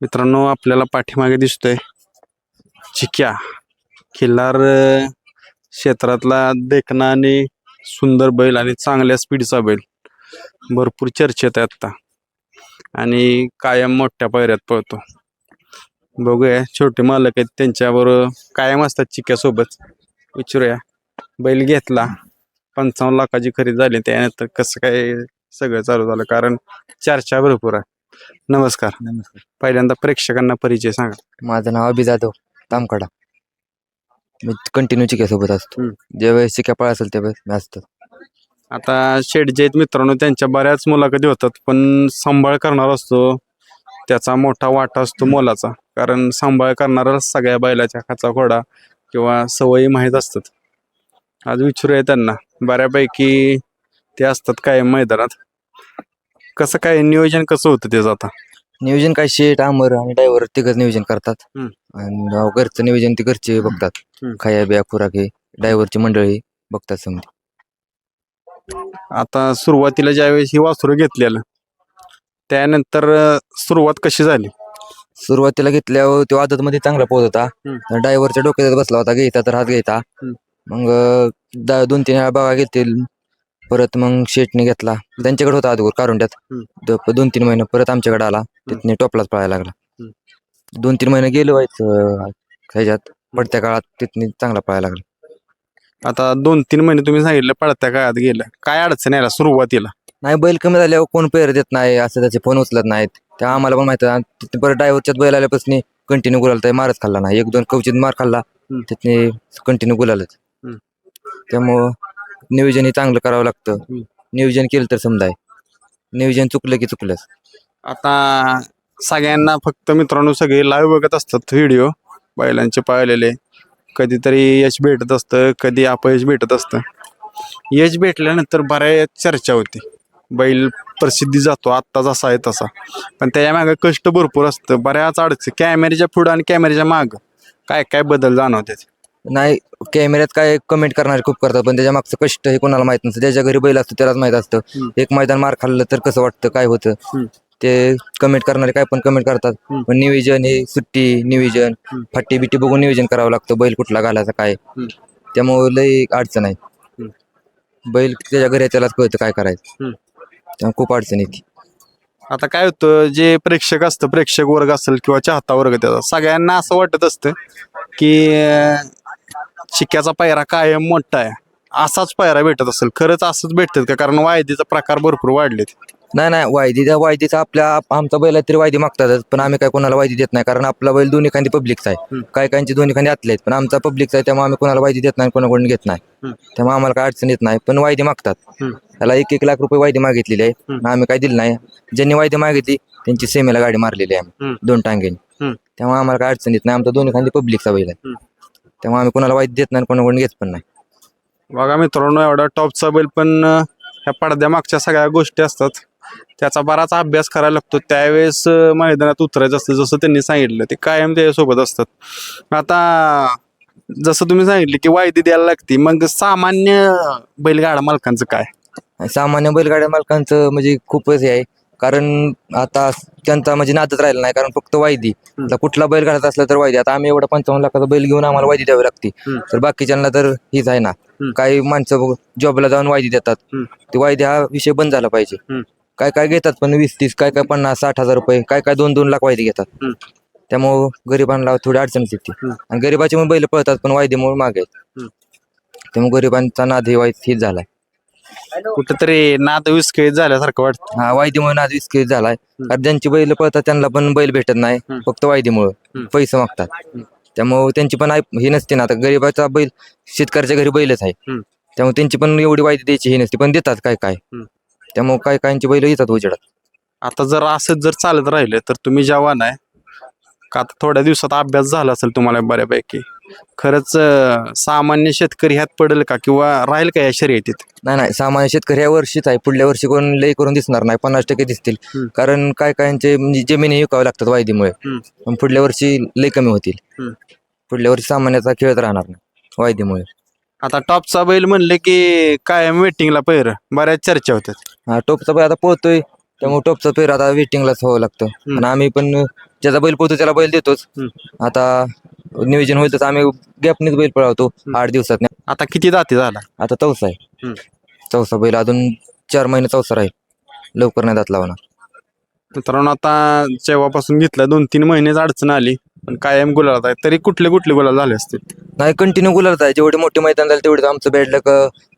मित्रांनो आपल्याला पाठीमागे दिसतोय चिक्या. खिल्लार क्षेत्रातला देखणा आणि सुंदर बैल आणि चांगल्या स्पीडचा बैल. भरपूर चर्चेत आहे आत्ता आणि कायम मोठ्या पायऱ्यात पळतो. बघूया छोटे मालक आहेत त्यांच्याबरोबर कायम असतात चिक्यासोबत विचारूया बैल घेतला. पंचावन्न लाखाची खरेदी झाली त्यानंतर कसं काय सगळं चालू झालं? कारण चर्चा भरपूर आहे. नमस्कार. नमस्कार. पहिल्यांदा प्रेक्षकांना परिचय सांगा. माझं नाव अभि जाधव तामकडा मी कंटिन्यू चिक्यासोबत असतो. हम्म. ज्यावेळेस चिक्या पळ असेल त्यावेळेस मी असतो. आता शेठ जे आहेत मित्रांनो त्यांच्या बऱ्याच मुलाखती होतात पण सांभाळ करणार असतो. त्याचा मोठा वाटा असतो मोलाचा. कारण सांभाळ करणारा सगळ्या बैलाच्या खाचा खोडा किंवा सवयी माहीत असतात. आज विचारूया त्यांना. बऱ्यापैकी ते असतात कायम मैदानात. कसं काय नियोजन कसं होतं त्याचं आता नियोजन काय शेट आमर आणि ड्रायव्हर तिघच नियोजन करतात हम्म. आणि घरचं नियोजन ते घरचे बघतात हम्म. खाया बिया खुराक हे ड्रायव्हरची मंडळी बघतात समजा आता सुरुवातीला ज्यावेळेस ही वासरं घेतलेलं त्यानंतर अं, सुरुवात कशी झाली सुरुवातीला घेतल्यावर तो आदत मध्ये चांगला पोहोच होता हम्म. ड्रायव्हरच्या डोक्यात बसला होता घ्यायचा तर हात घ्यायचा हम्म. मग अं, दा- दोन तीन वेळा बघा घेतील परत मग शेटने घेतला. त्यांच्याकडे होता अगोदर कारुंड्यात. हम्म. द- दोन तीन महिने परत आमच्याकडे आला. तिथने टॉपलाच पळायला लागला. दोन तीन महिने गेलो व्हायचं ह्याच्यात. पडत्या काळात तिथने चांगला पळायला लागला. आता दोन तीन महिने तुम्ही सांगितलं पळत्या काळात गेलं. काय अडचण यायला सुरुवातीला? नाही बैल कमी झाल्यावर कोण पेर देत नाही असं त्याचे फोन उचलत नाहीत. त्या आम्हाला पण माहिती आहे. तिथं परत ड्रायव्हरच्यात बैल आल्यापासून कंटिन्यू गुलाल मारच खाल्ला नाही. एक दोन कवचित मार खाल्ला. हम्म. तिथने कंटिन्यू गुलालच. हम्म. त्यामुळं नियोजन हे चांगलं करावं लागतं. नियोजन केलं तर समजाय. नियोजन चुकलं की चुकलंच. आता सगळ्यांना फक्त मित्रांनो सगळे लाईव्ह बघत असतात व्हिडिओ बैलांचे पाळलेले. कधीतरी यश भेटत असतं कधी अपयश भेटत असतं. यश भेटल्यानंतर बऱ्याच चर्चा होती. बैल प्रसिद्धी जातो आत्ता जसा आहे तसा. पण त्याच्यामागे कष्ट भरपूर असतं. बऱ्याच अडचणी कॅमेऱ्याच्या पुढं आणि कॅमेऱ्याच्या मागं. काय काय बदल जाणवतात. नाही कॅमेऱ्यात काय कमेंट करणारे खूप करतात पण त्याच्या मागचं कष्ट हे कोणाला माहीत नसतं ज्याच्या घरी बैल असतो त्यालाच माहीत असतं. एक मैदान मार खाल्लं तर कसं वाटतं काय होतं. ते कमेंट करणारे काय पण कमेंट करतात. पण नियोजन हे सुट्टी नियोजन. फट्टी बिट्टी बघून नियोजन करावं लागतं बैल कुठला घालायचा काय. त्यामुळे लई अडचण आहे. बैल त्याच्या घरी त्यालाच कळतं काय करायचं. त्यामुळे खूप अडचण येते आता काय होतं जे प्रेक्षक असतं प्रेक्षक वर्ग असेल किंवा चाहता वर्ग त्याचा सगळ्यांना असं वाटत असतं की अं, चिक्याचा पायरा कायम मोठा आहे. असाच पायरा भेटत असेल. खरंच असंच भेटतात का? कारण वायदीचा प्रकार भरपूर वाढलेत. नाही नाही. वायदी त्या वायदीचा आपल्या आमचा बैल तरी वायदी मागतातच पण आम्ही काय कोणाला वायदी देत नाही. कारण आपला बैल दोन्ही खांदी पब्लिकचा आहे. काही काहींची दोन्ही खांदी आतले आहेत. पण आमचा पब्लिकचा आहे त्यामुळे आम्ही कोणाला वायदी देत नाही कोणाकडून घेत नाही. त्यामुळे आम्हाला काय अडचण येत नाही. पण वायदी मागतात. त्याला एक एक लाख रुपये वायदी मागितलेली आहे. आम्ही काय दिली नाही. ज्यांनी वायदी मागितली त्यांची सेमेला गाडी मारलेली आहे. आम्ही. दोन टांगेने. हम्म. त्यामुळे आम्हाला काय अडचण येत नाही. आमचा दोन्ही खांदी पब्लिकचा बैल आहे. त्यामुळे आम्ही कोणाला वायदी देत नाही कोणाकडून घेत पण नाही. बघा मित्रांनो एवढा टॉपचा बैल पण अं, ह्या पडद्या मागच्या सगळ्या गोष्टी असतात. त्याचा बराच अभ्यास करायला लागतो. त्यावेळेस अं, मैदानात उतरायचं असतं जसं त्यांनी सांगितलं ते कायम त्याच्यासोबत असतात. आता जसं तुम्ही सांगितलं की वायदी द्यायला लागते मग सामान्य बैलगाडा मालकांचं काय? आणि सामान्य बैलगाड्या मालकांचं म्हणजे खूपच हे आहे. कारण आता त्यांचा म्हणजे नादच राहिला नाही कारण फक्त वायदी आता कुठला बैल घालत असला तर वायदी आता आम्ही एवढा पंचावन्न लाखाचा बैल घेऊन आम्हाला वायदी द्यावी लागते हम्म. तर बाकीच्यांना तर हीच आहे ना हम्म. काही माणसं जॉबला जाऊन वायदी देतात हम्म. ते वायदी हा विषय बंद झाला पाहिजे हम्म. काय काय घेतात पण वीस तीस काय काय पन्नास साठ हजार रुपये काय काय दोन दोन लाख वायदी घेतात हम्म. त्यामुळं गरिबांना थोडी अडचणच येते हम्म. आणि गरिबाचे मग बैल पळतात पण वायदीमुळे मागे आहेत हम्म. त्यामुळे गरिबांचा नाद हे वाईट हीच झालाय कुठेतरी नाद विस्कळीत झाल्यासारखं वाटतं. हा वायदीमुळे नाद विस्कळीत झालाय. कारण ज्यांची बैल पळतात त्यांना पण बैल भेटत नाही. फक्त वायदीमुळे. पैसे मागतात. त्यामुळे त्यांची पण ऐप- ही नसते ना. आता गरीबाचा बैल शेतकऱ्याच्या घरी बैलच आहे. हम्म. त्यामुळे त्यांची पण एवढी वायदी द्यायची ही नसते. पण देतात काय काय. हम्म. त्यामुळे काय काहींची बैल येतात उजेडात. आता जर असंच जर चालत राहिलं तर तुम्ही जवान आहे का आता थोड्या दिवसात अभ्यास झाला असेल तुम्हाला बऱ्यापैकी? खरंच अं, सामान्य शेतकरी ह्यात पडेल का? किंवा राहील का या शर्यतीत? नाही नाही. सामान्य शेतकरी ह्या वर्षीच आहे. पुढल्या वर्षी कोण लई करून दिसणार नाही. पन्नास टक्के दिसतील. हम्म. कारण काय काहींचे म्हणजे जमिनी विकावे लागतात वायदीमुळे. हम्म. पण पुढल्या वर्षी लई कमी होतील. हम्म. पुढल्या वर्षी सामान्याचा खेळत राहणार नाही वायदीमुळे. आता टॉपचा बैल म्हणले की कायम वेटिंगला पैर. बऱ्याच चर्चा होतात हा टोपचा बैल आता पोहतोय. त्यामुळे टॉपचा पेर आता वेटिंगलाच व्हावं लागतं. आणि आम्ही पण ज्याचा बैल पोहतो त्याला बैल देतोच. आता नियोजन होईल तसं आम्ही गॅपनीच बैल पळवतो आठ दिवसात. आता किती दाती झाला आता चौसा आहे. हम्म. चौसा बैल अजून चार महिने चौसा राहील. लवकर नाही दात लावणार. मित्रांनो आता जेव्हापासून घेतलं दोन तीन महिनेच अडचण आली. पण कायम गुलाल आहे. तरी कुठले कुठले गुलाल झाले असतील? नाही कंटिन्यू गुलाबत आहे. जेवढे मोठे मैदान झाले तेवढे आमचं बॅडलक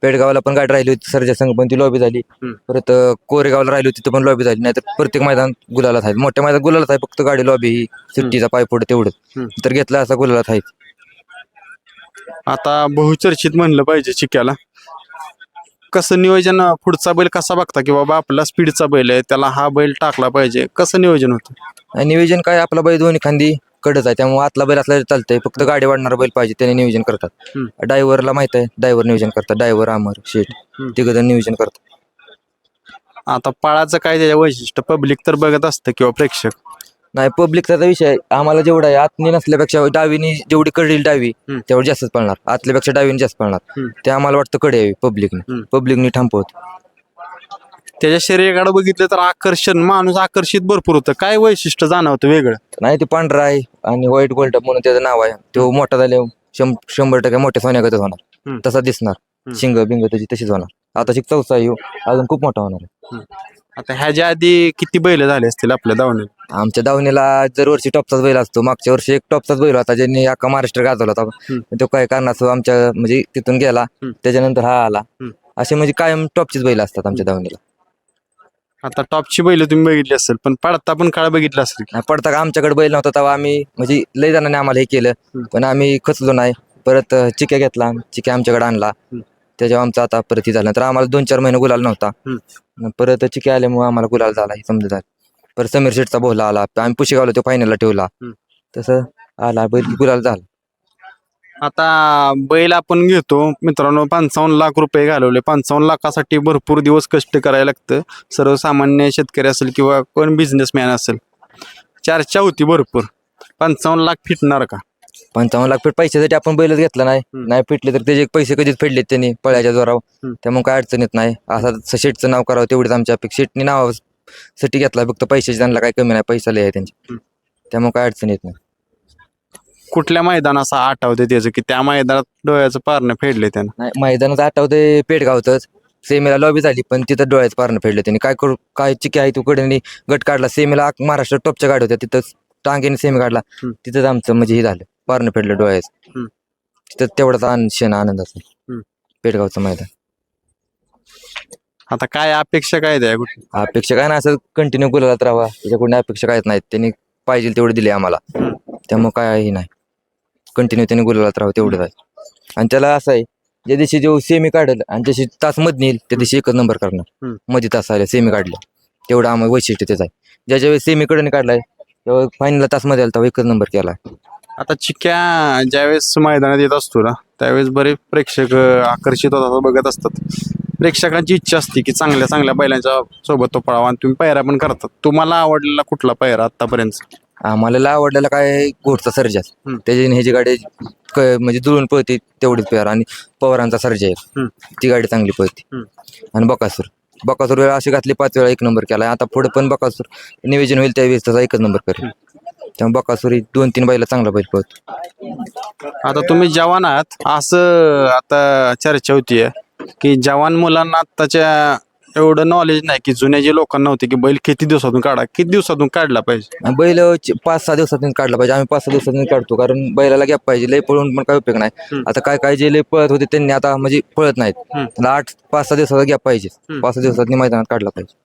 पेडगावला पण गाडी राहिली होती. सरजा संघ पण ती लॉबी झाली. परत कोरेगावला राहिली होती पण लॉबी झाली. नाहीतर प्रत्येक मैदान गुलालात आहे. मोठ्या मैदान गुलालात आहे फक्त गाडी लॉबी ही सुट्टीचा पाय पुढे तेवढं. तर घेतला असा गुलालात आहे. आता बहुचर्चित म्हणलं पाहिजे चिक्याला कसं नियोजन पुढचा बैल कसा बघता की बाबा आपला स्पीडचा बैल आहे त्याला हा बैल टाकला पाहिजे. कसं नियोजन होतं? आणि नियोजन काय आपला बैल दोन्ही खांदी. कडच आहे त्यामुळे आतला बैल असला तरी चालतंय फक्त गाडी वाढणारा बैल पाहिजे त्याने नियोजन करतात हम्म. ड्रायव्हरला माहीत आहे ड्रायव्हर नियोजन करतात ड्रायव्हर अमर शेठ हम्म. तिघ जण नियोजन करतात आता पळाचं काय त्याच्या वैशिष्ट्य पब्लिक तर बघत असतं किंवा प्रेक्षक नाही पब्लिकचा विषय आहे. आम्हाला जेवढा आहे आतनी नसल्यापेक्षा डावीनी जेवढी कडील डावी हम्म. तेवढी जास्तच पळणार आतल्यापेक्षा डावीने जास्त पळणार हम्म. ते आम्हाला वाटतं कडे यावी पब्लिकने हम्म. पब्लिकनी थांबवत त्याच्या शरीराकडे बघितलं तर आकर्षण माणूस आकर्षित भरपूर होतं. काय वैशिष्ट्य जाणवतं वेगळं? नाही ते पांढरा आहे आणि व्हाईट गोल्ड म्हणून त्याचं नाव आहे. तो मोठा झाले शं- शंभर टक्के मोठ्या सोन्यागतच होणार. हम्म. तसा दिसणार. शिंग बिंग त्याची तशीच होणार. आता शिक चौसा येऊ अजून खूप मोठा होणार आहे. आता ह्याच्या आधी किती बैल झाले असतील आपल्या दावणीला आमच्या दावणीला दर वर्षी टॉपचाच बैल असतो. मागच्या वर्षी एक टॉपचाच बैल होता ज्यांनी अख्खा महाराष्ट्र गाजवला होता. तो काही कारणास्तव आमच्या म्हणजे तिथून गेला. हम्म. त्याच्यानंतर हा आला. हम्म. असे म्हणजे कायम टॉपचीच बैल असतात आमच्या दावणीला आता टॉपची बैल तुम्ही बघितली असेल पण पडता पण काळ बघितला असेल की. पडता का? आमच्याकडे बैल नव्हता तेव्हा आम्ही म्हणजे लय जणांनी आम्हाला हे केलं. पण आम्ही खचलो नाही. परत अं, चिक्या घेतला. चिक्या आमच्याकडे आणला. त्याच्यावर आमचा आता परत हे झालं. तर आम्हाला दोन चार महिने गुलाल नव्हता. परत चिक्या आल्यामुळे आम्हाला गुलाल झाला. हे समजत झालं. परत समीर शेठचा बोला आला. आम्ही पुशेगावला तो फायनलला ठेवला. हम्म. तसं आला. बैल गुलाल झाला. आता बैल आपण घेतो. मित्रांनो पंचावन्न लाख रुपये घालवले. पंचावन्न लाखासाठी भरपूर दिवस कष्ट करायला लागतं. सर्वसामान्य शेतकरी असेल किंवा कोण बिझनेसमॅन असेल चर्चा होती भरपूर. पंचावन्न लाख फिटणार का? पंचावन्न लाख फीट पैशासाठी आपण बैलच घेतला नाही. हम्म. नाही फिटले तर त्याचे पैसे कधीच फेडलेत त्यांनी पळ्याच्या जोरावर. हम्म. त्यामुळे काय अडचण येत नाही. असं शेटचं नाव करावं तेवढीच आमच्या अपेक्षा. शेटनी नावासाठी घेतला फक्त पैशाची त्यांना काही कमी नाही. पैसा लय आहे त्यांचे. हम्म. त्यामुळे काय अडचण येत नाही. कुठल्या मैदान असं आठवते त्याचं की त्या मैदानात डोळ्याचं पारणं फेडले त्यानं. नाही मैदानात आठवते पेटगावतच सेमीला लॉबी झाली पण तिथं डोळ्याचं पारणं फेडलं त्यांनी. काय करू काय चिकी आहे तू कडे गट काढला सेमीला महाराष्ट्र टॉपच्या गाडी होत्या तिथंच टांगेने सेमी काढला. हम्म. तिथंच आमचं म्हणजे हे झालं पारणं फेडलं डोळ्याचं. हम्म. तिथं तेवढाच आनंद क्षण आनंदाचा हम्म. पेटगावचं मैदान. आता काय अपेक्षा काय द्या कुठली अपेक्षा काय नाही असं कंटिन्यू गुलालात राहावा. त्याच्याकडून अपेक्षा काहीच नाहीत. त्यांनी पाहिजे तेवढे दिले आम्हाला. त्यामुळे काय नाही. कंटिन्यू त्यांनी गुलालात राहावं तेवढंच आहे. आणि त्याला असं आहे ज्या दिवशी जो सेमी काढेल आणि त्याशी तास मध नेईल त्या दिवशी एकच नंबर करणार. मध्ये तास आले सेमी काढले. तेवढं आम्हाला वैशिष्ट्य त्याचं आहे. ज्याच्या वेळेस सेमी कडे काढलाय तेव्हा फायनलला तासमध्ये आला तेव्हा एकच नंबर केला. आता चिक्क्या ज्यावेळेस मैदानात येत असतो ना त्यावेळेस बरेच प्रेक्षक आकर्षित होतात बघत असतात. प्रेक्षकांची इच्छा असते की चांगल्या चांगल्या बैलांच्या सोबत तो पळावा आणि तुम्ही पायऱ्या पण करतात. तुम्हाला आवडलेला कुठला पायरा आतापर्यंत? आम्हाला आवडलेला काय घोडचा सर्जाच हम्म. त्याची ह्याची गाडी क- म्हणजे जुळून पळते तेवढीच पेअर आणि पवारांचा सर्जा आहे. ती गाडी चांगली पळते. आणि बकासूर. बकासूर वेळा अशी घातली पाच वेळा एक नंबर केला. आता पुढे पण बकासूर. नियोजन होईल त्यावेळेस त्याचा एकच नंबर करेल. त्यामुळे बकासूर ही दोन तीन बैला चांगला बैल पळतो. आता तुम्ही जवान आहात. असं आता चर्चा होतीये की जवान मुलांना आत्ताच्या एवढं नॉलेज नाही की जुन्या जे लोकांना होते की बैल किती दिवसातून काढा किती दिवसातून काढला पाहिजे? बैल च- पाच सहा दिवसातून काढला पाहिजे. आम्ही पाच सहा दिवसातून काढतो कारण बैलाला गॅप पाहिजे. लय पळून पण काय उपयोग नाही. आता काय काय जे लय पळत होते त्यांनी आता म्हणजे पळत नाहीत. त्याला आठ पाच सहा दिवसाचा गॅप पाहिजे. पाच सहा दिवसात मैदानात काढला पाहिजे.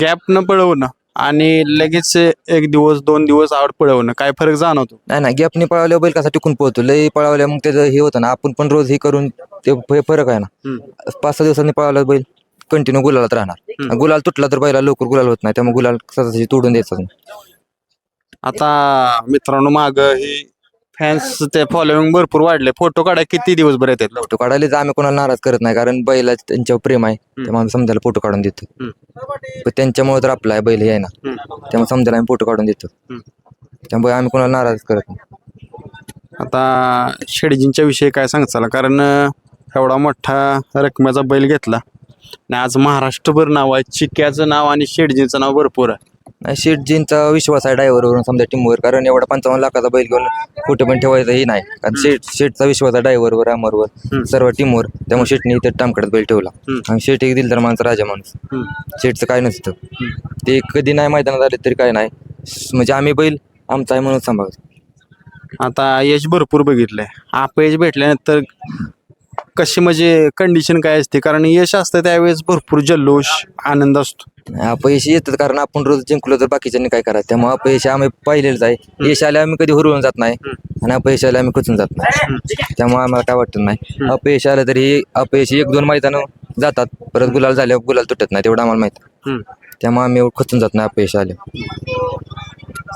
गॅप न पळवणं. आणि लगेच एक दिवस दोन दिवस आड पळवणं. काय फरक जाणवतो? नाही नाही गॅपनी पळवल्यावर बैल कसा टिकून पळतो. लय पळवल्या मग त्याचं हे होतं ना आपण पण रोज हे करून ते फरक आहे ना. पाच सहा दिवसांनी पळवलं बैल कंटिन्यू गुलालात राहणार. गुलाल तुटला तर बैला लवकर गुलाल होत नाही त्यामुळे गुलाल स्वतःची तोडून द्यायचा. आता मित्रांनो माग हे फॅन्स ते फॉलोइंग भरपूर वाढले. फोटो काढा किती दिवस बरे येतात? फोटो काढायला आम्ही कोणाला नाराज करत नाही कारण बैला त्यांच्यावर प्रेम आहे. त्यामुळे आम्ही समजायला फोटो काढून देतो. हम्म. पण त्यांच्यामुळे तर आपला आहे बैल हे आहे ना. त्यामुळे समजायला आम्ही फोटो काढून देतो. त्यामुळे आम्ही कोणाला नाराज करत नाही. आता शेडजींच्या विषयी काय सांगचाल कारण अं, एवढा मोठा रकमेचा बैल घेतला. आणि आज महाराष्ट्रभर नाव आहे चिक्याचं नाव आणि शेडजींचं नाव भरपूर आहे. नाही शेटजींचा विश्वास आहे ड्रायव्हरवरून समजा टीमवर कारण एवढा पंचावन्न लाखाचा बैल घेऊन कुठे पण ठेवायचं हे नाही. कारण शेट शेटचा विश्वास आहे ड्रायव्हरवर अमरवर सर्व टीमवर त्यामुळे शेटने इथे टामकडत बैल ठेवला. आणि शेट एक दिलदार माणसं राजा माणूस. शेटचं काय नसतं. ते कधी नाही मैदानात आले तरी काय नाही. म्हणजे आम्ही बैल आमचा आहे म्हणून सांभाळतो. आता यश भरपूर बघितलंय. अपयश भेटल्यानंतर कशी म्हणजे कंडिशन काय असते? कारण यश असतं त्यावेळेस भरपूर जल्लोष आनंद असतो. अपयश येतात कारण आपण रोज जिंकलो तर बाकीच्यांनी काय करायचं? त्यामुळे अपयश आम्ही पाहिलेलंच आहे. यश आले आम्ही कधी हुरळून जात नाही आणि अपयश आले आम्ही खचून जात नाही. त्यामुळे आम्हाला काय वाटत नाही. अपयश आलं तरी अपयश एक दोन मैदानं जातात. परत गुलाल झाल्यावर गुलाल तुटत नाही तेवढं आम्हाला माहिती. त्यामुळे आम्ही खचून जात नाही अपयश आले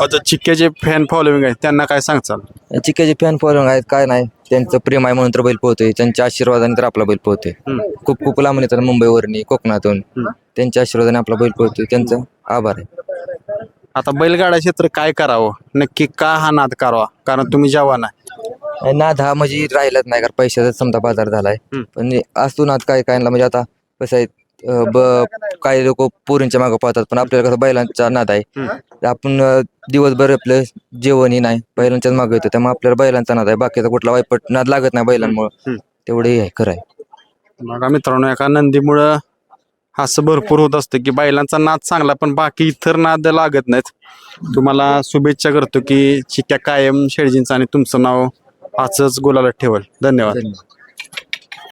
आता चिक्क्याचे फॅन फॉलोविंग आहे त्यांना काय सांगचाल? चिक्याचे फॅन फॉलोइंग आहेत काय नाही. त्यांचं प्रेम आहे म्हणून तर बैल पोहतोय. त्यांच्या आशीर्वादाने तर आपला बैल पोहतोय. खूप खूप लांबून येतात मुंबईवरनी कोकणातून. त्यांच्या आशीर्वादाने आपला बैल पोहतोय. त्यांचं आभार आहे. आता बैलगाडा क्षेत्र काय करावं? नक्की का हा नाद करावा? कारण तुम्ही जवान आहे. नाद हा म्हणजे राहिलाच नाही कारण पैशाचा समजा बाजार झालाय. हम्म. पण असतो नाद काय काय म्हणजे आता कसं आहे अं, ब काही लोक पोरींच्या मागं पाहतात पण आपल्याला कसं बैलांचा नाद आहे. आपण अं, दिवसभर आपलं जेवणही नाही बैलांच्याच मागं येतो त्यामुळे आपल्याला बैलांचा नाद आहे. बाकीचा कुठला वाईपट नाद लागत नाही बैलांमुळं. तेवढे आहे खरं आहे. बघा मित्रांनो एका नंदीमुळं असं भरपूर होत असतं की बैलांचा नाद चांगला पण बाकी इतर नाद लागत नाहीत. तुम्हाला शुभेच्छा करतो की चिक्या कायम शेडजींचं आणि तुमचं नाव असंच गुलाला ठेवल. धन्यवाद.